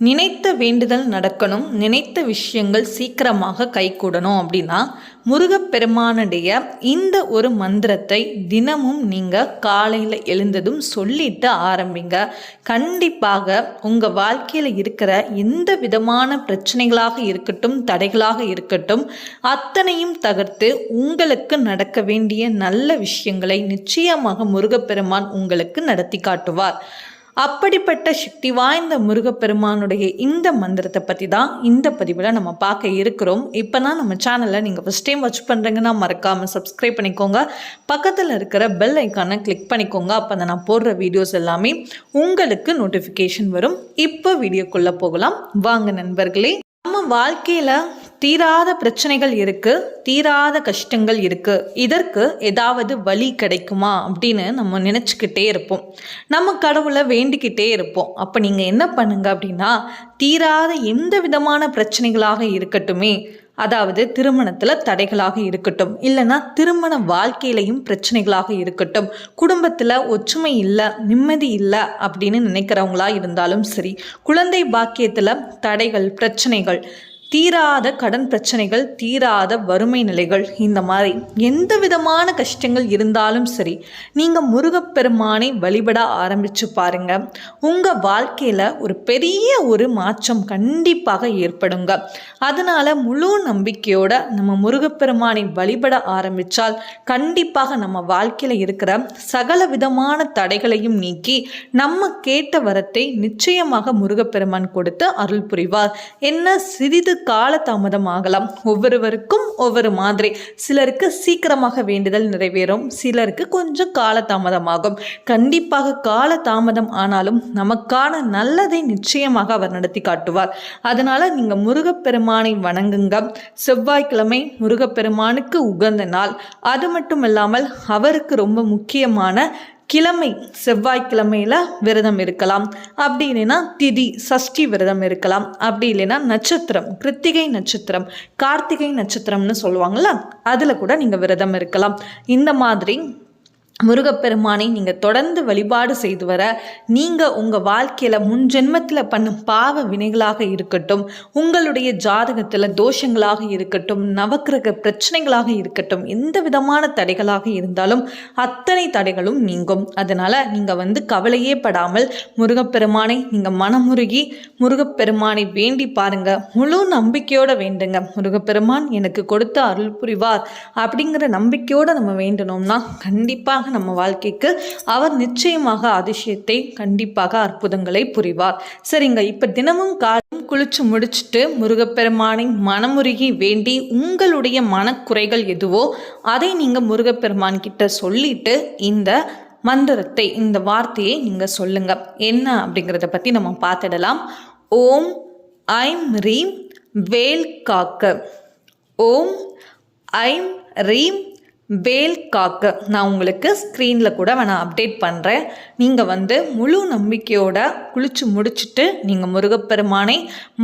நினைத்த வேண்டுதல் நடக்கணும் நினைத்த விஷயங்கள் சீக்கிரமாக கைகூடணும் அப்படின்னா முருகப்பெருமானுடைய இந்த ஒரு மந்திரத்தை தினமும் நீங்கள் காலையில் எழுந்ததும் சொல்லிட்டு ஆரம்பிங்க. கண்டிப்பாக உங்கள் வாழ்க்கையில் இருக்கிற எந்த விதமான பிரச்சனைகளாக இருக்கட்டும் தடைகளாக இருக்கட்டும் அத்தனையும் தகர்த்து உங்களுக்கு நடக்க வேண்டிய நல்ல விஷயங்களை நிச்சயமாக முருகப்பெருமான் உங்களுக்கு நடத்தி காட்டுவார். அப்படிப்பட்ட சக்தி வாய்ந்த முருகப்பெருமானுடைய இந்த மந்திரத்தை பற்றி தான் இந்த பதிவில் நம்ம பார்க்க இருக்கிறோம். இப்போ தான் நம்ம சேனலை நீங்கள் ஃபஸ்ட் டைம் வாட்ச் பண்ணுறீங்கன்னா மறக்காமல் சப்ஸ்கிரைப் பண்ணிக்கோங்க. பக்கத்தில் இருக்கிற பெல் ஐக்கானை கிளிக் பண்ணிக்கோங்க. அப்போ அந்த நான் போடுற வீடியோஸ் எல்லாமே உங்களுக்கு நோட்டிஃபிகேஷன் வரும். இப்போ வீடியோக்குள்ளே போகலாம். வாங்க நண்பர்களே நம்ம வாழ்க்கையில் தீராத பிரச்சனைகள் இருக்கு தீராத கஷ்டங்கள் இருக்கு. இதற்கு ஏதாவது வழி கிடைக்குமா அப்படின்னு நம்ம நினச்சிக்கிட்டே இருப்போம். நம்ம கடவுளை வேண்டிக்கிட்டே இருப்போம். அப்போ நீங்கள் என்ன பண்ணுங்க அப்படின்னா தீராத எந்த விதமான பிரச்சனைகளாக இருக்கட்டுமே அதாவது திருமணத்தில் தடைகளாக இருக்கட்டும் இல்லைன்னா திருமண வாழ்க்கையிலையும் பிரச்சனைகளாக இருக்கட்டும் குடும்பத்தில் ஒற்றுமை இல்லை நிம்மதி இல்லை அப்படின்னு நினைக்கிறவங்களா இருந்தாலும் சரி குழந்தை பாக்கியத்தில் தடைகள் பிரச்சனைகள் தீராத கடன் பிரச்சனைகள் தீராத வறுமை நிலைகள் இந்த மாதிரி எந்த விதமான கஷ்டங்கள் இருந்தாலும் சரி நீங்கள் முருகப்பெருமானை வழிபட ஆரம்பித்து பாருங்க. உங்கள் வாழ்க்கையில் ஒரு பெரிய ஒரு மாற்றம் கண்டிப்பாக ஏற்படுங்க. அதனால் முழு நம்பிக்கையோட நம்ம முருகப்பெருமானை வழிபட ஆரம்பித்தால் கண்டிப்பாக நம்ம வாழ்க்கையில் இருக்கிற சகல விதமான தடைகளையும் நீக்கி நம்ம கேட்ட வரத்தை நிச்சயமாக முருகப்பெருமான் கொடுத்து அருள் புரிவார். என்ன சிறிது கால தாமதம் ஆகலாம் ஒவ்வொருவருக்கும் ஒவ்வொரு மாதிரி. சிலருக்கு சீக்கிரமாக வேண்டுதல் நிறைவேறும். சிலருக்கு கொஞ்சம் கால தாமதமாகும் கண்டிப்பாக கால தாமதம் ஆனாலும் நமக்கான நல்லதை நிச்சயமாக அவர் நடத்தி காட்டுவார். அதனால நீங்க முருகப்பெருமானை வணங்குங்க. செவ்வாய்க்கிழமை முருகப்பெருமானுக்கு உகந்த நாள். அது மட்டும் இல்லாமல் அவருக்கு ரொம்ப முக்கியமான கிழமை செவ்வாய்க்கிழமையில் விரதம் இருக்கலாம். அப்படி இல்லைன்னா திதி சஷ்டி விரதம் இருக்கலாம். அப்படி இல்லைன்னா நட்சத்திரம் கிருத்திகை நட்சத்திரம் கார்த்திகை நட்சத்திரம்னு சொல்லுவாங்கள்ல அதில் கூட நீங்கள் விரதம் இருக்கலாம். இந்த மாதிரி முருகப்பெருமானை நீங்கள் தொடர்ந்து வழிபாடு செய்து வர நீங்கள் உங்கள் வாழ்க்கையில் முன் ஜென்மத்தில் பண்ணும் பாவ வினைகளாக இருக்கட்டும் உங்களுடைய ஜாதகத்தில் தோஷங்களாக இருக்கட்டும் நவக்கிரக பிரச்சனைகளாக இருக்கட்டும் எந்த விதமான தடைகளாக இருந்தாலும் அத்தனை தடைகளும் நீங்கும். அதனால் நீங்கள் வந்து கவலையே படாமல் முருகப்பெருமானை நீங்கள் மனமுருகி முருகப்பெருமானை வேண்டி பாருங்கள் முழு நம்பிக்கையோடு வேண்டுங்க. முருகப்பெருமான் எனக்கு கொடுத்த அருள் புரிவார் அப்படிங்கிற நம்பிக்கையோடு நம்ம வேண்டணும்னா கண்டிப்பாக நம்ம வாழ்க்கைக்கு அவர் நிச்சயமாக அதிசயத்தை கண்டிப்பாக அற்புதங்களை புரிவார். சரிங்க இப்போ தினமும் காலம் குளிச்சு முடிச்சுட்டு முருகப்பெருமானை மனமுருகி வேண்டி உங்களுடைய மனக்குறைகள் எதுவோ அதை நீங்கள் முருகப்பெருமான் கிட்ட சொல்லிட்டு இந்த மந்திரத்தை இந்த வார்த்தையை நீங்கள் சொல்லுங்க. என்ன அப்படிங்கிறத பற்றி நம்ம பார்த்துடலாம். ஓம் ஐம் ரீம் வேல் காக்க. ஓம் ஐம் ரீம் வேல் காக்க. நான் உங்களுக்கு ஸ்க்ரீனில் கூட நான் அப்டேட் பண்ணுறேன் நீங்கள் வந்து முழு நம்பிக்கையோட குளிச்சு முடிச்சுட்டு நீங்கள் முருகப்பெருமானை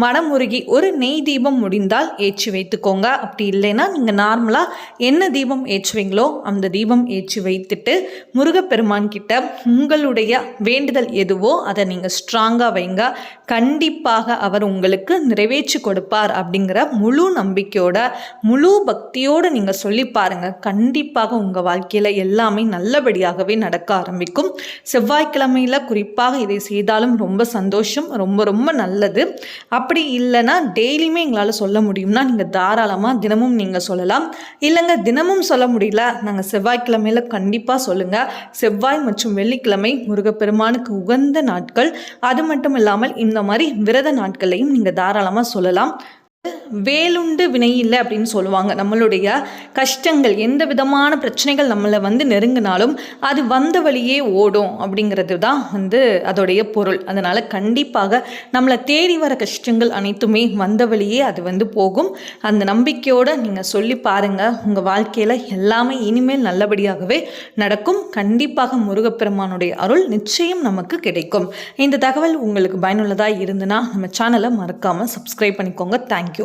மனமுருகி ஒரு நெய் தீபம் முடிந்தால் ஏற்றி வைத்துக்கோங்க. அப்படி இல்லைன்னா நீங்கள் நார்மலாக என்ன தீபம் ஏற்றுவீங்களோ அந்த தீபம் ஏற்றி வைத்துட்டு முருகப்பெருமான் கிட்ட உங்களுடைய வேண்டுதல் எதுவோ அதை நீங்கள் ஸ்ட்ராங்காக வைங்க. கண்டிப்பாக அவர் உங்களுக்கு நிறைவேற்றி கொடுப்பார் அப்படிங்கிற முழு நம்பிக்கையோட முழு பக்தியோடு நீங்கள் சொல்லி பாருங்கள் கண்டிப்பாக கண்டிப்பாக உங்கள் வாழ்க்கையில் எல்லாமே நல்லபடியாகவே நடக்க ஆரம்பிக்கும். செவ்வாய்க்கிழமையில் குறிப்பாக இதை செய்தாலும் ரொம்ப சந்தோஷம் ரொம்ப ரொம்ப நல்லது. அப்படி இல்லைன்னா டெய்லியுமே எங்களால் சொல்ல முடியும்னா நீங்கள் தாராளமாக தினமும் நீங்கள் சொல்லலாம். இல்லைங்க தினமும் சொல்ல முடியல. நாங்கள் செவ்வாய்க்கிழமையில் கண்டிப்பாக சொல்லுங்கள் செவ்வாய் மற்றும் வெள்ளிக்கிழமை முருகப்பெருமானுக்கு உகந்த நாட்கள். அது மட்டும் இல்லாமல் இந்த மாதிரி விரத நாட்களையும் நீங்கள் தாராளமாக சொல்லலாம். வேலுண்டு வினை இல்லை அப்படின்னு சொல்லுவாங்க. நம்மளுடைய கஷ்டங்கள் எந்த விதமான பிரச்சனைகள் நம்மளை வந்து நெருங்கினாலும் அது வந்த வழியே ஓடும் அப்படிங்கிறது தான் வந்து அதோடைய பொருள். அதனால் கண்டிப்பாக நம்மளை தேடி வர கஷ்டங்கள் அனைத்துமே வந்த வழியே அது வந்து போகும். அந்த நம்பிக்கையோடு நீங்கள் சொல்லி பாருங்கள் உங்கள் வாழ்க்கையில் எல்லாமே இனிமேல் நல்லபடியாகவே நடக்கும். கண்டிப்பாக முருகப்பெருமானுடைய அருள் நிச்சயம் நமக்கு கிடைக்கும். இந்த தகவல் உங்களுக்கு பயனுள்ளதாக இருந்துன்னா நம்ம சேனலை மறக்காமல் சப்ஸ்கிரைப் பண்ணிக்கோங்க. தேங்க்யூ